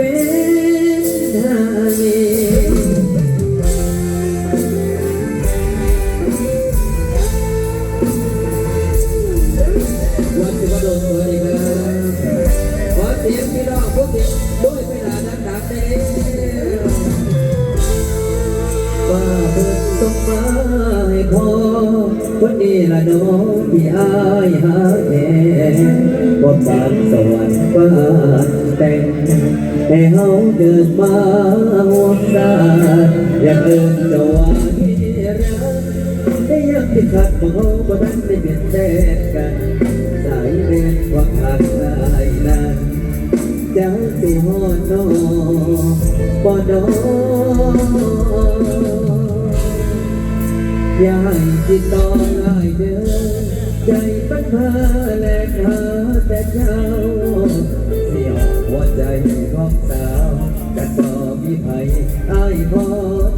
วันที่มาโดนตัวอีกแล้วขอเสียงพี่น้องพวกเด็กด้วยเวลาดังได้ว่าเพิ่นต้งมาให้พอวันนี้ละน้ที่อายาแม่ bọt bán sầu ăn quá tên แต่งให้เฮาเดินมาห่วงสาอยากเดินจะว่าที่รักได้ยังติดขัดมองบ่ทันได้เปลี่ยนแปลงกันสายเรียนว่าขาดได้นั้นจะสิฮอดนอบ่นออย่าให้ติดต่อง่ายเด้ ของสาวกันต่อมีไผอ้ายพอ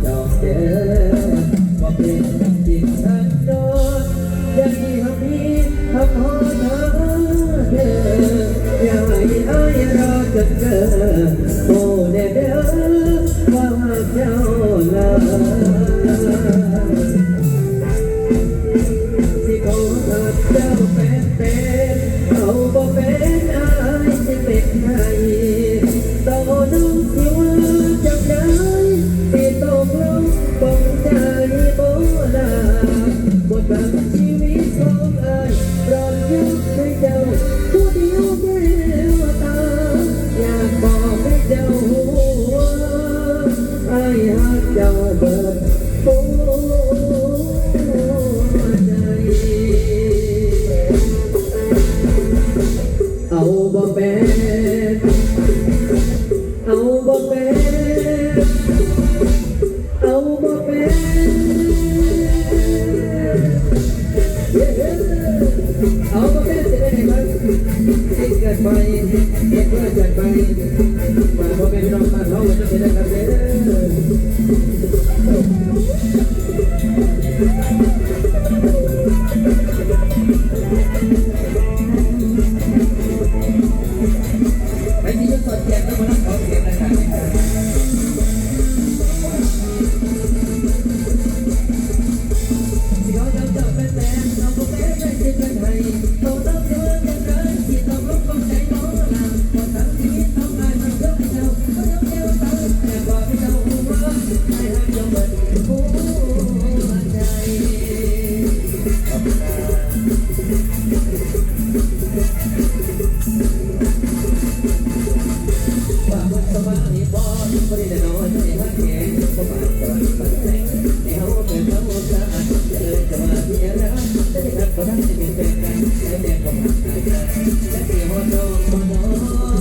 จองเด้อว่เป็นจิตทันโดนอย่าที่ทำนี้ทำหอเธอเธออย่าให้อายรอจนเกินโอ้เด้อเด้อว่าเจ้าลา ตุเกิดจากไหากันแล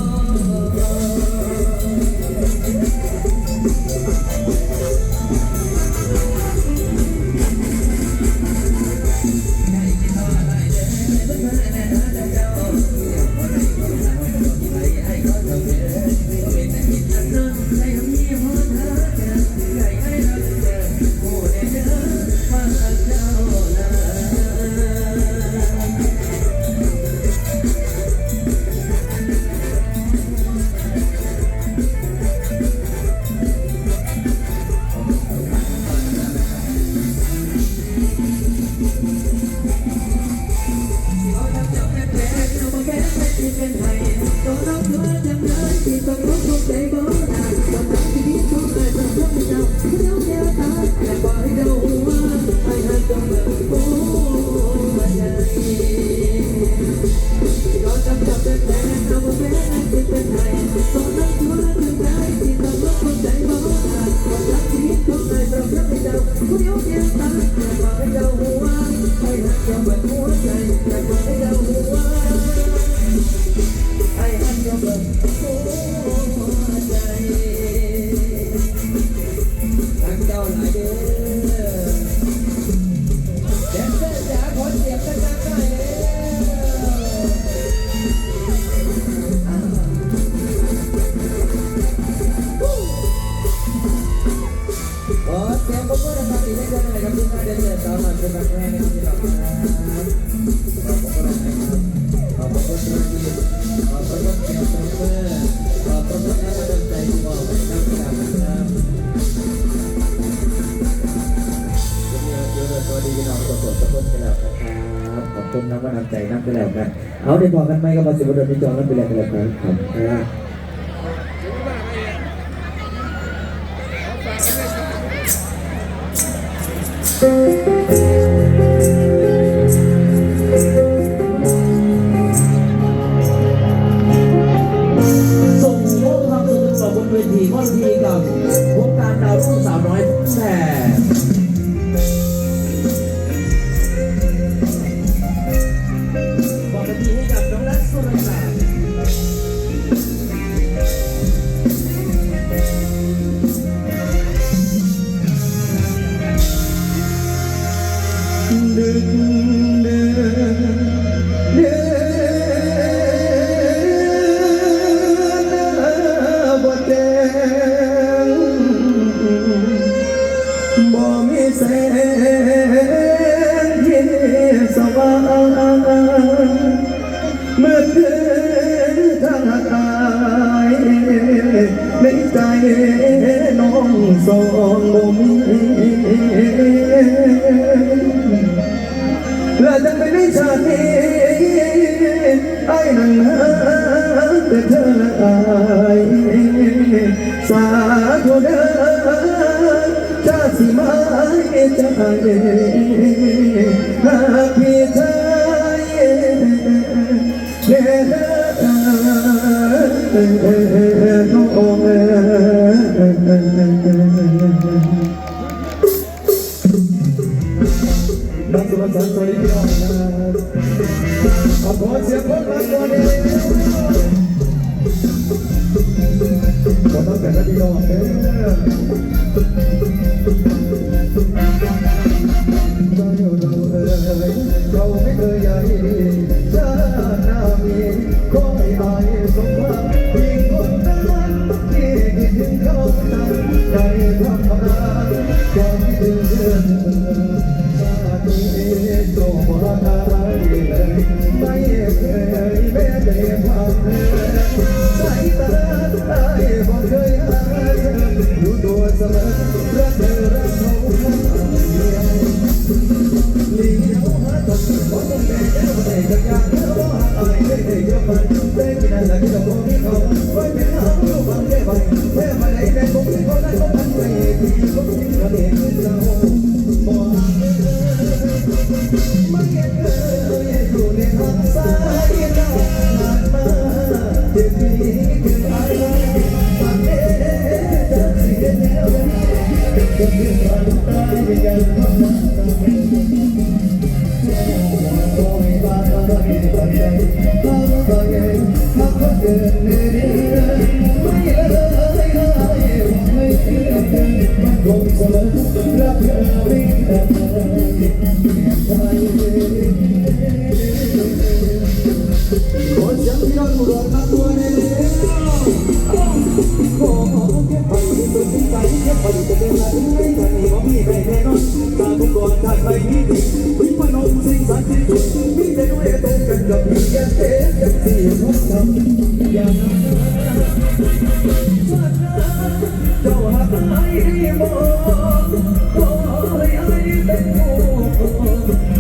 ได้เจอซ้อมมาเป็นครั้งแรกนะครับพี่หลอนะครับขอบคุณนะครับขอบคุณที่ขนบคุณที่ขอบคุณที่ขอบคุณที่ให้กำลังใจที่บอกนะครับครับสวัสดีพี่น้องสดๆทุกคนกันแล้วนะครับขอบคุณน้ำมันน้ำใจน้ำกันแล้วกันเอาได้บอกกันไหมก็มาสิบวันเดือนที่จองนั้นไปแล้วกันแล้วครับ แสงเย็นสว่างเมื่อคืนทางกายในใจน้องสองมุม หากพี่เธอเดินน้ององเนักสุรศัดิ์สวัสดีพี่น้องขอสียงคนรักตัเดียวขอตั้งแต่ละพี่น้องเด้ Yeah. จากใครที่ดีวิปนมสิ่งสันติสุดมีแด้วยตรงกันกับมีแก่เตะยังที่ผมทำอย่างนั้นเจ้าหากไม่มองขอให้ไอ้เป็นผู้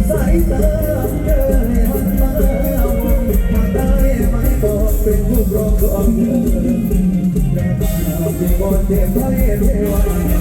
สายตาเดิหันมาหากได้ไหมบอกเป็นผู้รององแต่ตาเป็นคนเด็กไม่เทวา